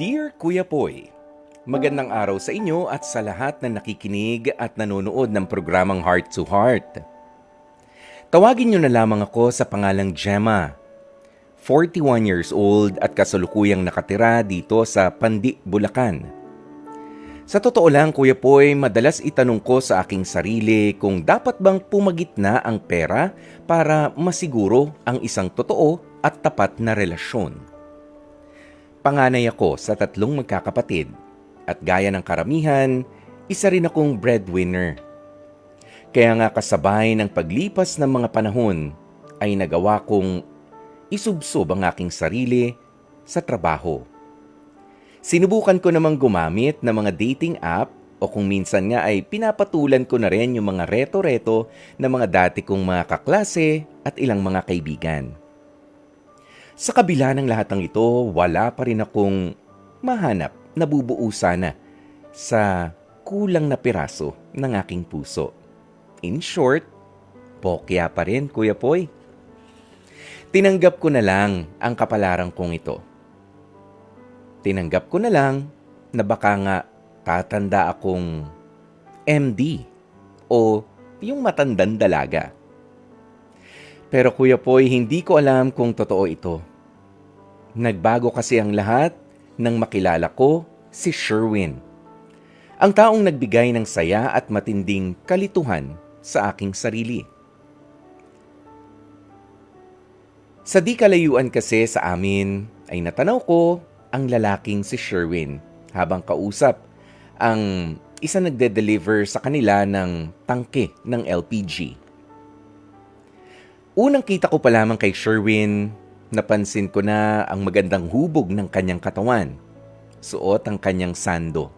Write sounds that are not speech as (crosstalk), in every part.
Dear Kuya Poy, magandang araw sa inyo at sa lahat na nakikinig at nanonood ng programang Heart to Heart. Tawagin niyo na lamang ako sa pangalang Gemma. 41 years old at kasalukuyang nakatira dito sa Pandi, Bulacan. Sa totoo lang, Kuya Poy, madalas itanong ko sa aking sarili kung dapat bang pumagitna ang pera para masiguro ang isang totoo at tapat na relasyon. Panganay ako sa tatlong magkakapatid at gaya ng karamihan, isa rin akong breadwinner. Kaya nga kasabay ng paglipas ng mga panahon ay nagawa kong isubsob ang aking sarili sa trabaho. Sinubukan ko namang gumamit ng mga dating app o kung minsan nga ay pinapatulan ko na rin yung mga reto-reto ng mga dati kong mga kaklase at ilang mga kaibigan. Sa kabila ng lahat ng ito, wala pa rin akong mahanap na bubuo sana sa kulang na piraso ng aking puso. In short, pokya pa rin, Kuya Poy. Tinanggap ko na lang ang kapalaran kong ito. Tinanggap ko na lang na baka nga tatanda akong MD o yung matandang dalaga. Pero Kuya Poy, hindi ko alam kung totoo ito. Nagbago kasi ang lahat nang makilala ko si Sherwin. Ang taong nagbigay ng saya at matinding kalituhan sa aking sarili. Sa di kalayuan kasi sa amin ay natanaw ko ang lalaking si Sherwin habang kausap ang isa nagde-deliver sa kanila ng tangke ng LPG. Unang kita ko pa lamang kay Sherwin, napansin ko na ang magandang hubog ng kanyang katawan. Suot ang kanyang sando.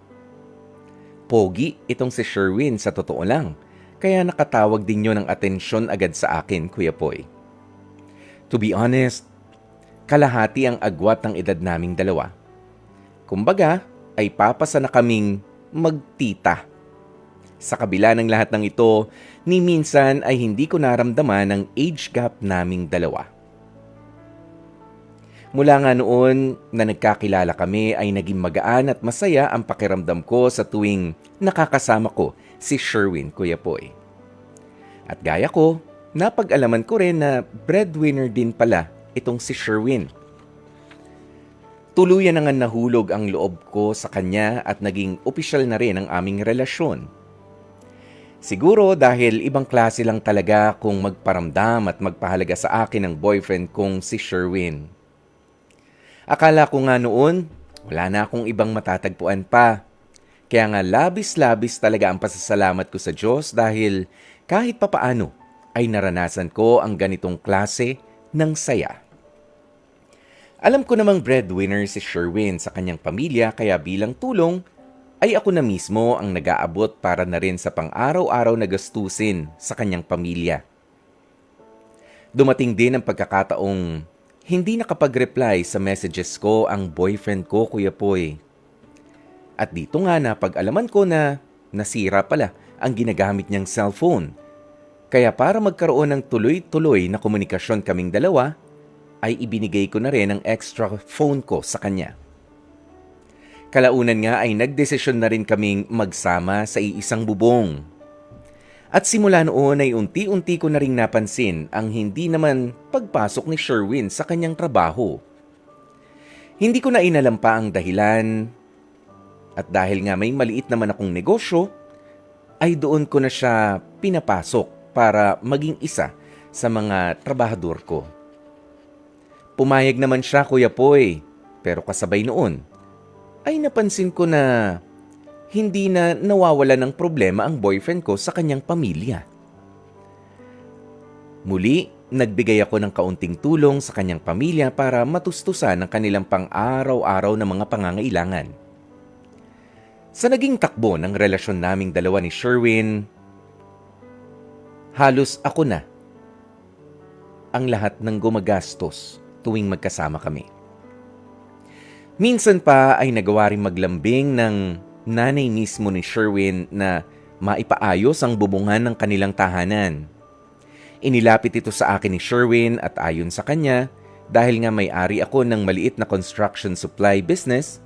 Pogi itong si Sherwin sa totoo lang, kaya nakatawag din yun ng atensyon agad sa akin, Kuya Poy. To be honest, kalahati ang agwat ng edad naming dalawa. Kumbaga, ay papasa na kaming magtita. Sa kabila ng lahat ng ito, ni minsan ay hindi ko naramdaman ang age gap naming dalawa. Mula nga noon na nagkakilala kami ay naging magaan at masaya ang pakiramdam ko sa tuwing nakakasama ko si Sherwin Kuya Poy. At gaya ko, napag-alaman ko rin na breadwinner din pala itong si Sherwin. Tuluyan na nga nahulog ang loob ko sa kanya at naging opisyal na rin ang aming relasyon. Siguro dahil ibang klase lang talaga kung magparamdam at magpahalaga sa akin ang boyfriend kong si Sherwin. Akala ko nga noon, wala na akong ibang matatagpuan pa. Kaya nga labis-labis talaga ang pasasalamat ko sa Diyos dahil kahit papaano ay naranasan ko ang ganitong klase ng saya. Alam ko namang breadwinner si Sherwin sa kanyang pamilya kaya bilang tulong ay ako na mismo ang nag-aabot para na rin sa pang-araw-araw na gastusin sa kanyang pamilya. Dumating din ang pagkakataong hindi nakapag-reply sa messages ko ang boyfriend ko, Kuya Poy. At dito nga na pag-alaman ko na nasira pala ang ginagamit niyang cellphone. Kaya para magkaroon ng tuloy-tuloy na komunikasyon kaming dalawa, ay ibinigay ko na rin ang extra phone ko sa kanya. Kalaunan nga ay nagdesisyon na rin kaming magsama sa iisang bubong. At simula noon ay unti-unti ko na rin napansin ang hindi naman pagpasok ni Sherwin sa kanyang trabaho. Hindi ko na inalam pa ang dahilan at dahil nga may maliit naman akong negosyo, ay doon ko na siya pinapasok para maging isa sa mga trabahador ko. Pumayag naman siya, Kuya Poy. Pero kasabay noon, ay napansin ko na hindi na nawawala ng problema ang boyfriend ko sa kanyang pamilya. Muli, nagbigay ako ng kaunting tulong sa kanyang pamilya para matustusan ang kanilang pang-araw-araw na mga pangangailangan. Sa naging takbo ng relasyon naming dalawa ni Sherwin, halos ako na ang lahat ng gumagastos tuwing magkasama kami. Minsan pa ay nagawa rin maglambing ng nanay mismo ni Sherwin na maipaayos ang bubungan ng kanilang tahanan. Inilapit ito sa akin ni Sherwin at ayon sa kanya, dahil nga may-ari ako ng maliit na construction supply business,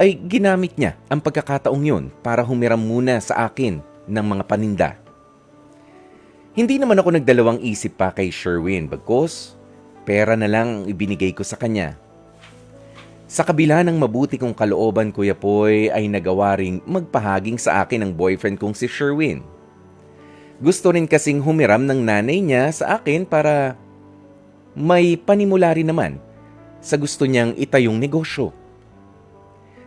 ay ginamit niya ang pagkakataong yun para humiram muna sa akin ng mga paninda. Hindi naman ako nagdalawang isip pa kay Sherwin bagkos pera na lang ang ibinigay ko sa kanya. Sa kabila ng mabuti kong kalooban, Kuya Poy, ay nagawa ring magpahaging sa akin ang boyfriend kong si Sherwin. Gusto rin kasing humiram ng nanay niya sa akin para may panimula rin naman sa gusto niyang itayong negosyo.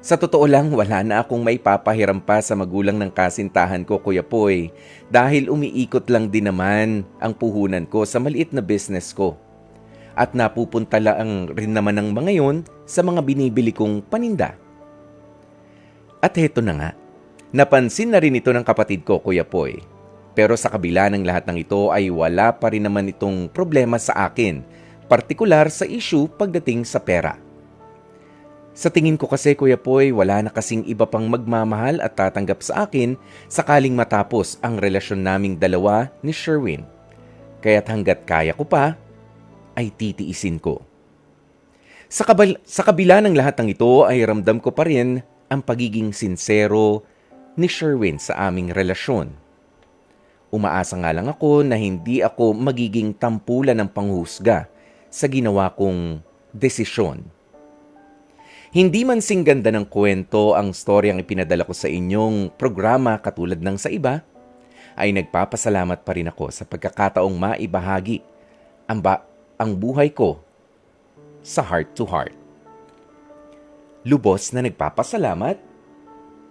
Sa totoo lang, wala na akong may papahiram pa sa magulang ng kasintahan ko, Kuya Poy, dahil umiikot lang din naman ang puhunan ko sa maliit na business ko. At napupunta lang rin naman ng mga yon sa mga binibili kong paninda. At heto na nga, napansin na rin ito ng kapatid ko, Kuya Poy. Pero sa kabila ng lahat ng ito ay wala pa rin naman itong problema sa akin, partikular sa issue pagdating sa pera. Sa tingin ko kasi Kuya Poy, wala na kasing iba pang magmamahal at tatanggap sa akin sakaling matapos ang relasyon naming dalawa ni Sherwin. Kaya't hanggat kaya ko pa, ay titiisin ko. Sa, kabal- sa kabila ng lahat ng ito ay ramdam ko pa rin ang pagiging sinsero ni Sherwin sa aming relasyon. Umaasa nga lang ako na hindi ako magiging tampulan ng panghusga sa ginawa kong desisyon. Hindi man sing ganda ng kwento ang storyang ipinadala ko sa inyong programa katulad ng sa iba, ay nagpapasalamat pa rin ako sa pagkakataong maibahagi ang, ba- ang buhay ko sa heart to heart. Lubos na nagpapasalamat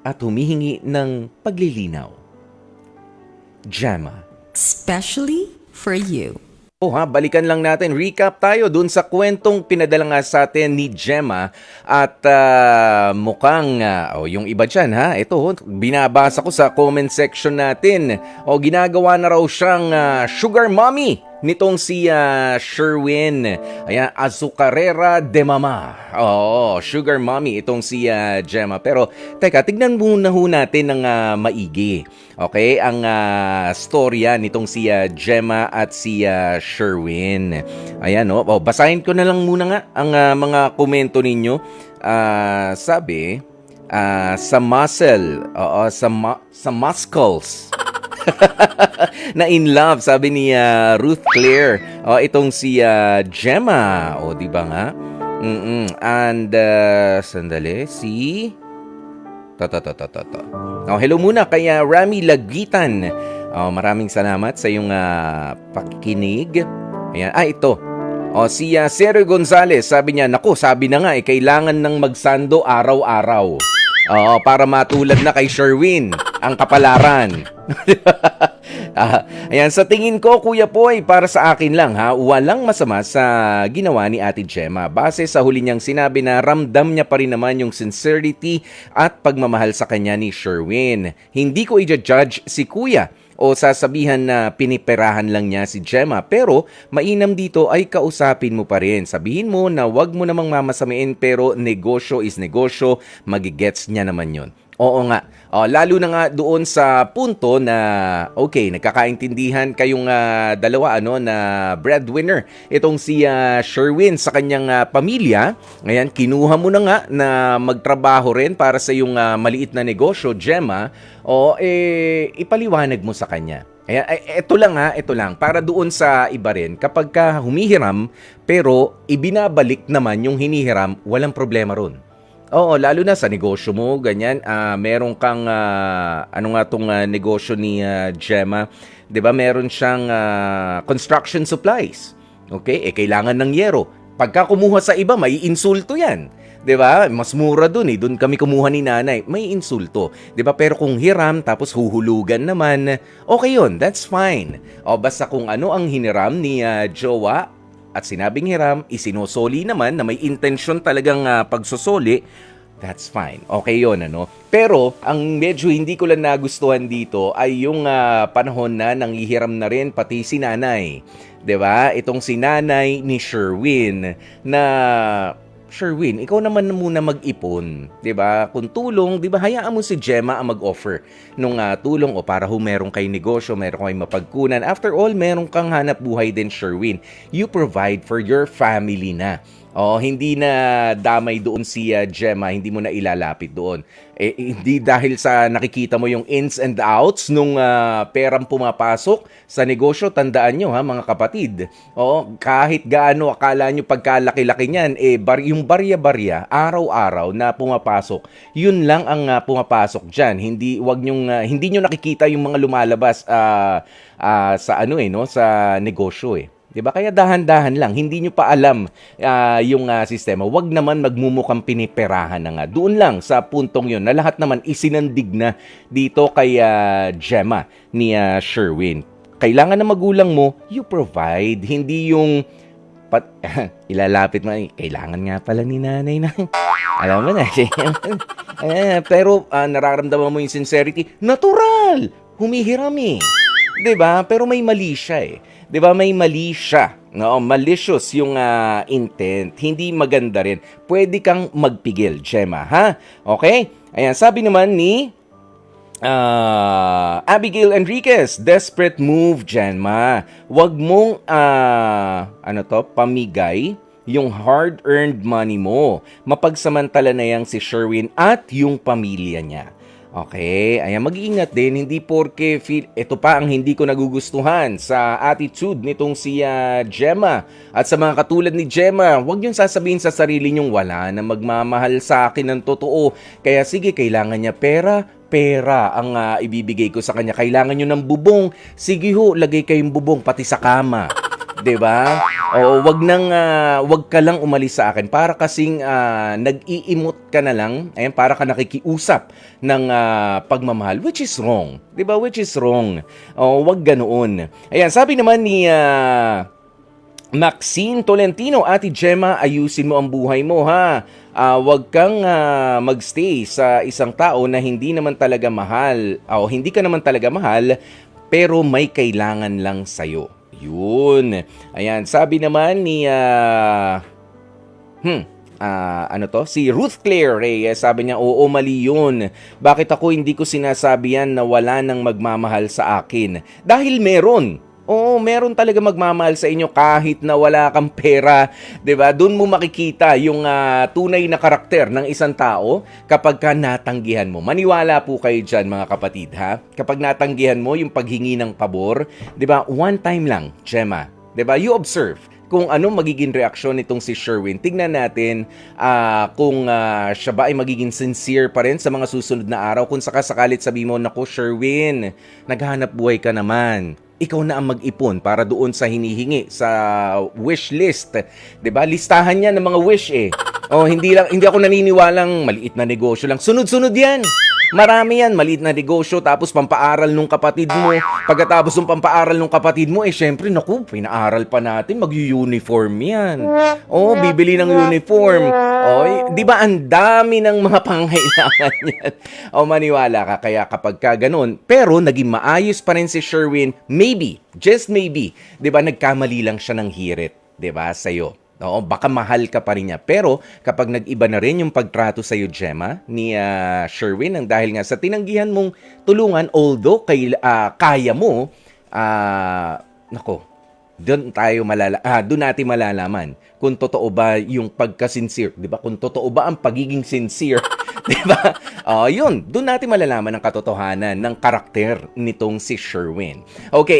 at humihingi ng paglilinaw. Gemma. Especially for you. Oh ha, balikan lang natin. Recap tayo dun sa kwentong pinadala nga sa atin ni Gemma at ah, mukhang, ah, oh, yung iba dyan ha, ito, oh, binabasa ko sa comment section natin. O, ginagawa na raw siyang ah, sugar mommy nitong si ah, Sherwin. Ayan, azucarera de mama. Oo, sugar mommy itong si ah, Gemma. Pero, teka, tignan muna ho natin ng ah, maigi. Okay, ang ah, storya nitong si ah, Gemma at si ah, Sherwin. Ayan, oh. oh, basahin ko na lang muna nga ang ah, mga komento ninyo. Ah, sabi, ah, sa muscle, oo, sa, mu- sa muscles. (laughs) na in love, sabi ni ah, Ruth Claire. Oh, itong si ah, Gemma. O, di ba nga? Mm-mm. And, ah, sandali, si... To, to. Oh, hello muna kay ah, Rami Lagitan. Oh, maraming salamat sa iyong ah, pakikinig. Ayan. Ah, ito. O, si ah, Sergio Gonzalez, sabi niya, naku, sabi na nga, eh, kailangan ng magsando araw-araw. Oo, para matulad na kay Sherwin, ang kapalaran. (laughs) Ah, ayan, sa tingin ko, Kuya Poy, para sa akin lang ha, walang masama sa ginawa ni Ate Gemma. Base sa huli niyang sinabi na ramdam niya pa rin naman yung sincerity at pagmamahal sa kanya ni Sherwin. Hindi ko i-judge si Kuya o sasabihan na piniperahan lang niya si Gemma pero mainam dito ay kausapin mo pa rin. Sabihin mo na wag mo namang mamasamain pero negosyo is negosyo, magigets niya naman yon. Oo nga. Oh, lalo na nga doon sa punto na okay, nagkakaintindihan kayong ah, dalawa ano na breadwinner. Itong si ah, Sherwin sa kanyang ah, pamilya. Ngayon, kinuha mo na nga na magtrabaho rin para sa yung ah, maliit na negosyo, Gemma. O eh ipaliwanag mo sa kanya. Ayan, ay, ito lang ha, ito lang. Para doon sa iba rin, kapag ka humihiram, pero ibinabalik naman yung hinihiram, walang problema ron. Oo, lalo na sa negosyo mo, ganyan. ah meron kang, ah, ano nga tong ah, negosyo ni ah, Gemma, 'di ba Meron siyang ah, construction supplies. Okay? Eh, kailangan ng yero. Pagka kumuha sa iba, may insulto yan. 'Di ba? Mas mura dun eh. Doon kami kumuha ni nanay. May insulto. 'Di ba? Pero kung hiram, tapos huhulugan naman, okay yun. That's fine. O basta kung ano ang hiniram ni ah, Jowa, at sinabing hiram, isinosoli naman na may intensyon talagang ah, pagsosoli, that's fine. Okay yon ano? Pero, ang medyo hindi ko lang nagustuhan dito ay yung ah, panahon na nanghihiram na rin pati si nanay. ba? Itong si nanay ni Sherwin na Sherwin, ikaw naman muna mag-ipon, 'di ba? Kung tulong, 'di ba hayaan mo si Gemma ang mag-offer nung ah, tulong o para ho meron kay negosyo, meron kay mapagkunan. After all, meron kang hanap buhay din, Sherwin. You provide for your family na. Oh, hindi na damay doon si ah, Gemma, hindi mo na ilalapit doon. Eh, hindi dahil sa nakikita mo yung ins and outs nung ah, perang pumapasok sa negosyo, tandaan nyo ha mga kapatid. Oo, kahit gaano akala nyo pagkalaki-laki niyan, eh, bar- yung barya-barya, araw-araw na pumapasok, yun lang ang ah, pumapasok dyan. Hindi, wag nyong, ah, hindi nyo nakikita yung mga lumalabas ah, ah, sa ano eh, no? sa negosyo eh. 'Di ba? Kaya dahan-dahan lang, hindi nyo pa alam ah, yung ah, sistema. Huwag naman magmumukhang piniperahan na nga. Doon lang sa puntong 'yon na lahat naman isinandig na dito kay ah, Gemma ni ah, Sherwin. Kailangan na magulang mo, you provide, hindi yung pat, (laughs) ilalapit mo, "Ay, kailangan nga pala ni nanay na. (laughs) Alam mo na, (laughs) eh, pero ah, nararamdaman mo yung sincerity, natural, humihiram eh. 'Di ba? Pero may mali siya eh. 'Di ba? May mali siya. No, malicious yung ah, intent. Hindi maganda rin. Pwede kang magpigil, Gemma, ha? Okay? Ayan, sabi naman ni Ah, Abigail Enriquez, desperate move, Gemma. Huwag mong ah, ano to, pamigay yung hard-earned money mo. Mapagsamantala na yang si Sherwin at yung pamilya niya. Okay, ayan, mag-iingat din, hindi porke feel, ito pa ang hindi ko nagugustuhan sa attitude nitong si ah, Gemma. At sa mga katulad ni Gemma, huwag niyong sasabihin sa sarili niyong wala na magmamahal sa akin ng totoo. Kaya sige, kailangan niya pera, pera ang ah, ibibigay ko sa kanya. Kailangan niyo ng bubong, sige ho, lagay kayong bubong pati sa kama. 'Di ba? O wag nang ah, wag ka lang umalis sa akin para kasing ah, nag-iimot ka na lang, ayan para ka nakikiusap ng ah, pagmamahal which is wrong. 'Di ba? Which is wrong. O wag ganoon. Ayan, sabi naman ni ah, Maxine Tolentino, Ate Gemma, ayusin mo ang buhay mo ha. Ah, wag kang ah, magstay sa isang tao na hindi naman talaga mahal o hindi ka naman talaga mahal pero may kailangan lang sa'yo. Yun. Ayan, sabi naman ni ah, Hmm. Ah, ano to? Si Ruth Claire Reyes, sabi niya, oo, mali yun. Bakit ako hindi ko sinasabi yan na wala nang magmamahal sa akin? Dahil meron. Oo, meron talaga magmamahal sa inyo kahit na wala kang pera, 'di ba? Doon mo makikita yung ah, tunay na karakter ng isang tao kapag ka natanggihan mo. Maniwala po kayo diyan mga kapatid ha. Kapag natanggihan mo yung paghingi ng pabor, 'di ba? One time lang, Gemma. 'Di ba? You observe kung anong magiging reaksyon nitong si Sherwin. Tignan natin ah, kung ah, siya ba ay magiging sincere pa rin sa mga susunod na araw. Kung sakasakalit sabi mo, Naku, Sherwin, naghahanap buhay ka naman. Ikaw na ang mag-ipon para doon sa hinihingi sa wish list. 'Di ba? Listahan niya ng mga wish eh. Oh, hindi lang hindi ako naniniwalang maliit na negosyo lang. Sunod-sunod 'yan. Marami yan, maliit na negosyo, tapos pampaaral nung kapatid mo. Pagkatapos ng pampaaral nung kapatid mo, eh syempre, naku, pinaaral pa natin, mag-uniform yan. Oh, bibili ng uniform. Eh, di ba ang dami ng mga (laughs) pangailangan yan? Oh, maniwala ka, kaya kapag ka ganun, pero naging maayos pa rin si Sherwin, maybe, just maybe, di ba, nagkamali lang siya ng hirit, di ba, sa'yo. Oo, baka mahal ka pa rin niya. Pero kapag nag-iba na rin yung pagtrato sa iyo, Gemma, ni ah, Sherwin, ang dahil nga sa tinanggihan mong tulungan, although kay, ah, kaya mo, ah, nako, doon tayo malala ah, doon natin malalaman kung totoo ba yung pagka-sincere, 'di ba? Kung totoo ba ang pagiging sincere, (laughs) 'di ba? Oh, yun, doon natin malalaman ang katotohanan ng karakter nitong si Sherwin. Okay,